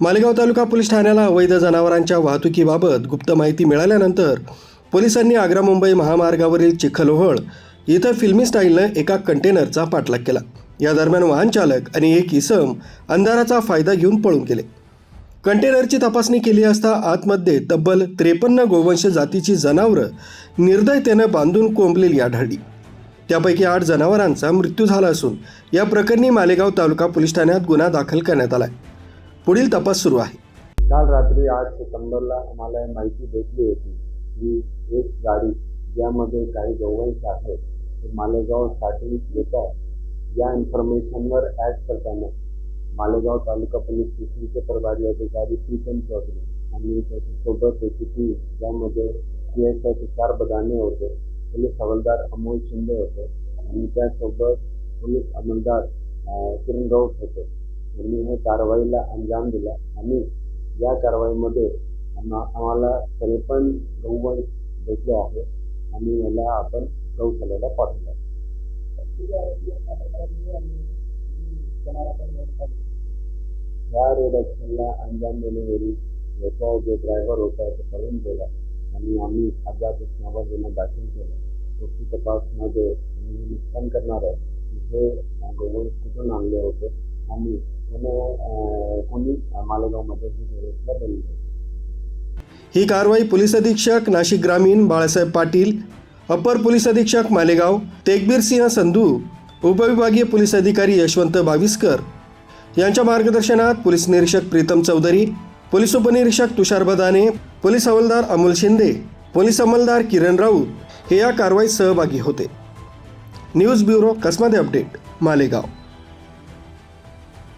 मालेगाव तालुका police ठाण्याला अवैध जनावरांच्या वाहतुकीबाबत गुप्त माहिती मिळाल्यानंतर पोलिसांनी आग्रा मुंबई महामार्गावरील चिखलोहळ इथं फिल्मी स्टाईलनं एका कंटेनरचा पाठलाग केला. या दरम्यान वाहन चालक आणि एक इसम अंधाराचा फायदा घेऊन पळून गेले. कंटेनरची तपासणी केली असता आतमध्ये तब्बल त्रेपन्न गोवंश जातीची जनावरं निर्दयतेनं बांधून कोंबलेली आढळली. त्यापैकी आठ जनावरांचा मृत्यू झाला असून या प्रकरणी मालेगाव तालुका पोलीस ठाण्यात गुन्हा दाखल करण्यात आला आहे पुढील तपास सुरू आहे. काल रात्री आठ सितंबरला आम्हाला माहिती भेटली होती की एक गाडी ज्यामध्ये काही गोवंश आहेत ते येत आहे या इन्फॉर्मेशनवर ॲड करताना मालेगाव तालुका पोलीस स्टेशनचे प्रभारी अधिकारी प्रीतम चौधरी आणि त्याच्यासोबत त्याची टीम ज्यामध्ये सी एस आयचे चार बदाने होते पोलीस हवालदार अमोल शिंदे होते आणि त्यासोबत पोलीस अंमलदार अं, किरण राऊत होते. यांनी हे कारवाईला अंजाम दिला. आणि या कारवाईमध्ये आम्हा- आम्हाला त्रेपन्न गौवंश भेटले आहे. आणि याला आपण गौशालेला पाठवलं या रोड ॲक्शनला अंजाम देण्यावेळी याचा जो ड्रायव्हर होता तो पळून गेला. आणि आम्ही अपघात नावावर गुन्हा दाखल केला. पुढची तपासमध्ये आम्ही करणार आहे तिथे गोवंश कुठून आणले होते? आणि मालेगावमध्ये ही ही कारवाई पोलीस अधीक्षक नाशिक ग्रामीण बाळासाहेब पाटील अपर पोलीस अधीक्षक मालेगाव तेगबीर सिंह संधू उपविभागीय पोलीस अधिकारी यशवंत बाविस्कर. यांच्या मार्गदर्शनात पोलीस निरीक्षक प्रीतम चौधरी पोलीस उपनिरीक्षक तुषार बदाने पोलीस हवालदार अमोल शिंदे पोलीस अंमलदार किरण राऊत हे या कारवाईत सहभागी होते. न्यूज ब्युरो कसमध्ये अपडेट मालेगाव.